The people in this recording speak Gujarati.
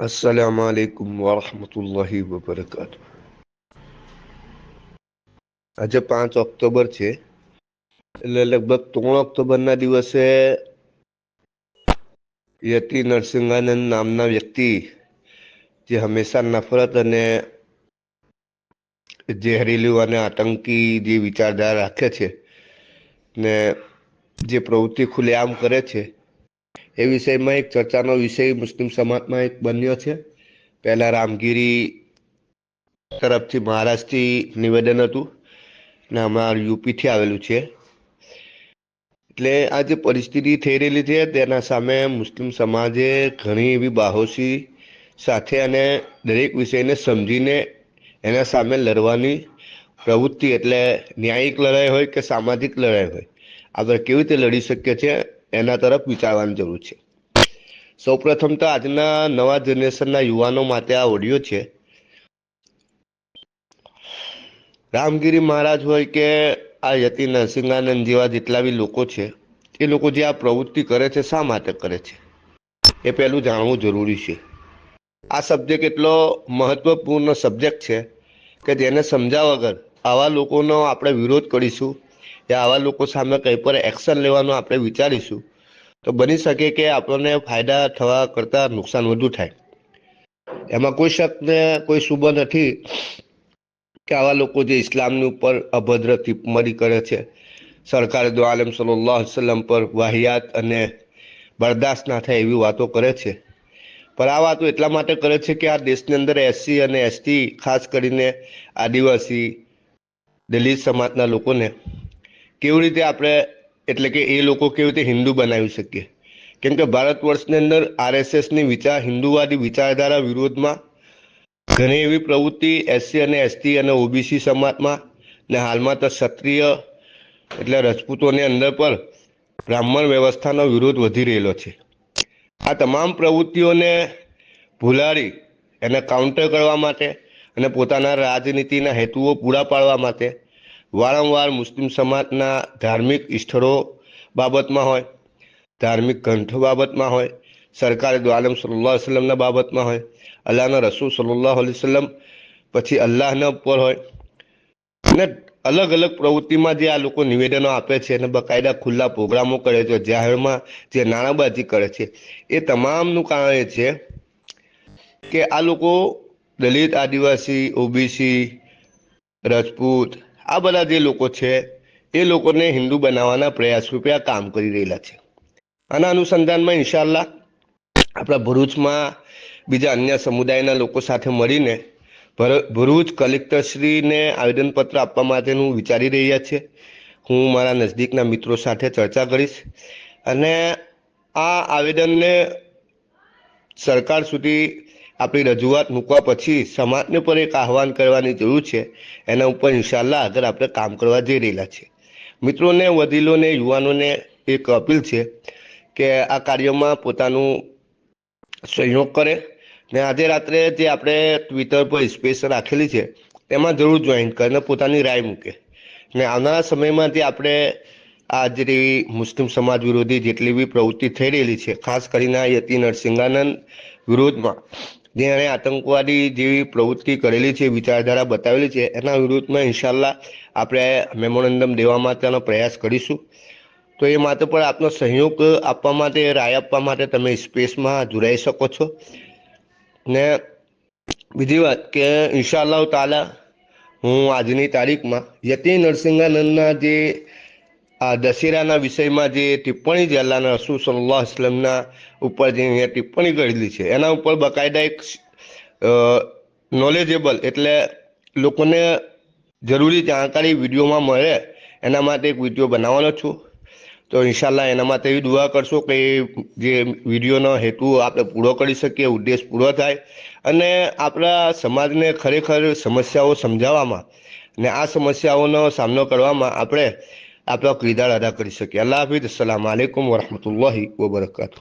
અસલામ આલૈકુમ વરહમતુલ્લાહિ વબરકાતુ આજે પાંચ ઓક્ટોબર છે. એટલે લગભગ ત્રણ ઓક્ટોબરના દિવસે યતિ નરસિંહાનંદ નામના વ્યક્તિ જે હંમેશા નફરત અને ઝેરીલું અને આતંકી જે વિચારધારા રાખે છે ને જે પ્રવૃત્તિ ખુલ્લેઆમ કરે છે એ વિષયમાં એક ચર્ચાનો વિષય મુસ્લિમ સમાજમાં એક બન્યો છે. પહેલાં રામગીરી તરફથી મહારાષ્ટ્રથી નિવેદન હતું ને અમારું યુપીથી આવેલું છે. એટલે આ જે પરિસ્થિતિ થઈ રહેલી છે તેના સામે મુસ્લિમ સમાજે ઘણી એવી બાહોશી સાથે અને દરેક વિષયને સમજીને એના સામે લડવાની પ્રવૃત્તિ એટલે ન્યાયિક લડાઈ હોય કે સામાજિક લડાઈ હોય. આપણે કેવી રીતે લડી શકીએ છીએ એના તરફ વિચારવાની જરૂર છે. સૌપ્રથમ તો આજના નવા જનરેશનના યુવાનો માટે આ ઓડિયો છે. રામગીરી મહારાજ હોય કે આ યતિ નરસિંહાનંદ જેવા જેટલા બી લોકો છે, એ લોકો જે આ પ્રવૃત્તિ કરે છે, શા માટે કરે છે? એ પહેલું જાણવું જરૂરી છે. આ સબ્જેક્ટ એટલો મહત્વપૂર્ણ સબ્જેક્ટ છે કે જેને સમજાવ વગર આવા લોકોનો આપણે વિરોધ કરીશું યા આવા લોકો સામે કંઈ પણ એક્શન લેવાનું આપણે વિચારીશું, તો બની શકે કે આપણને ફાયદા થવા કરતાં નુકસાન વધુ થાય. એમાં કોઈ શકને કોઈ શુભ નથી કે આવા લોકો જે ઇસ્લામની ઉપર અભદ્ર ટિપ્પણી કરે છે. સરકારે દો આલમ સલ્લાહ વસલમ પર વાહિયાત અને બરદાસ્ત ના થાય એવી વાતો કરે છે. પણ આ વાતો એટલા માટે કરે છે કે આ દેશની અંદર એસસી અને એસટી ખાસ કરીને આદિવાસી, દલિત સમાજના લોકોને કેવી રીતે આપણે, એટલે કે એ લોકો કેવી રીતે હિન્દુ બનાવી શકીએ? કેમ કે ભારત વર્ષની અંદર આરએસએસની વિચાર, હિન્દુવાદી વિચારધારા વિરોધમાં ઘણી એવી પ્રવૃત્તિ એસસી અને એસટી અને ઓબીસી સમાજમાં ને હાલમાં તો ક્ષત્રિય એટલે રજપૂતોની અંદર પર બ્રાહ્મણ વ્યવસ્થાનો વિરોધ વધી રહેલો છે. આ તમામ પ્રવૃત્તિઓને ભૂલાડી એને કાઉન્ટર કરવા માટે અને પોતાના રાજનીતિના હેતુઓ પૂરા પાડવા માટે વારંવાર મુસ્લિમ સમાજના ધાર્મિક સ્થળો બાબતમાં હોય, ધાર્મિક ગ્રંથો બાબતમાં હોય, સરકારે દ્વાલમ સલ્લાહ વસલમના બાબતમાં હોય, અલ્લાહના રસૂલ સલ્લાહ વસલમ પછી અલ્લાહના ઉપર હોય, અને અલગ અલગ પ્રવૃત્તિમાં જે આ લોકો નિવેદનો આપે છે અને બકાયદા ખુલ્લા પ્રોગ્રામો કરે છે, જાહેરમાં જે નાણાબાજી કરે છે, એ તમામનું કારણ એ છે કે આ લોકો દલિત, આદિવાસી, ઓબીસી, રજપૂત આ બધા જે લોકો છે, એ લોકોને હિન્દુ બનાવવાના પ્રયાસ રૂપે આ કામ કરી રહેલા છે. આના અનુસંધાનમાં ઇન્શાલ્લાહ આપણા ભરૂચમાં બીજા અન્ય સમુદાયના લોકો સાથે મળીને ભરૂચ કલેક્ટરશ્રીને આવેદનપત્ર આપવા માટેનું વિચારી રહ્યા છે. હું મારા નજદીકના મિત્રો સાથે ચર્ચા કરીશ અને આ આવેદનને સરકાર સુધી આપણી રજૂઆત મૂકવા પછી સમાજને પર એક આહવાન કરવાની જરૂર છે. એના ઉપર ઇન્શાલ્લાહ આગળ આપણે કામ કરવા જઈ રહેલા છે. મિત્રોને, વડીલોને, યુવાનોને એક અપીલ છે કે આ કાર્યમાં પોતાનું સહયોગ કરે ને આજે રાત્રે જે આપણે ટ્વિટર પર સ્પેસ રાખેલી છે, એમાં જરૂર જોઈન કરીને પોતાની રાય મૂકે. ને આવનારા સમયમાં જે આપણે આ જેવી મુસ્લિમ સમાજ વિરોધી જેટલી બી પ્રવૃત્તિ થઈ રહેલી છે, ખાસ કરીને યતિ નરસિંહાનંદ વિરોધમાં જેણે આતંકવાદી જેવી પ્રવૃત્તિ કરેલી છે, વિચારધારા બતાવેલી છે, એના વિરુદ્ધમાં ઇન્શાલ્લાહ આપણે મેમોરેન્ડમ દેવા માટેનો પ્રયાસ કરીશું. તો એ માટે પણ આપનો સહયોગ આપવા માટે, રાય આપવા માટે તમે સ્પેસમાં જોડાઈ શકો છો. ને બીજી વાત કે ઇન્શાલ્લાહ તાલા, હું આજની તારીખમાં યતિ નરસિંહાનંદના જે આ દશેરાના વિષયમાં જે ટિપ્પણી જે અલ્લાહના રસૂલ સલ્લાહ ઇસ્લામના ઉપર જે અહીંયા ટિપ્પણી કરેલી છે, એના ઉપર બકાયદા એક નોલેજેબલ એટલે લોકોને જરૂરી જાણકારી વિડીયોમાં મળે, એના માટે એક વીડિયો બનાવવાનો છું. તો ઇન્શાલ્લાહ એના માટે એવી દુઆ કરશો કે જે વિડીયોનો હેતુ આપણે પૂરો કરી શકીએ, ઉદ્દેશ પૂરો થાય અને આપણા સમાજને ખરેખર સમસ્યાઓ સમજાવવામાં ને આ સમસ્યાઓનો સામનો કરવામાં આપણે आपका कीदा अदा कर सके अल्लाह हाफिज़ अल्लाम ورحمۃ اللہ وبرکاتہ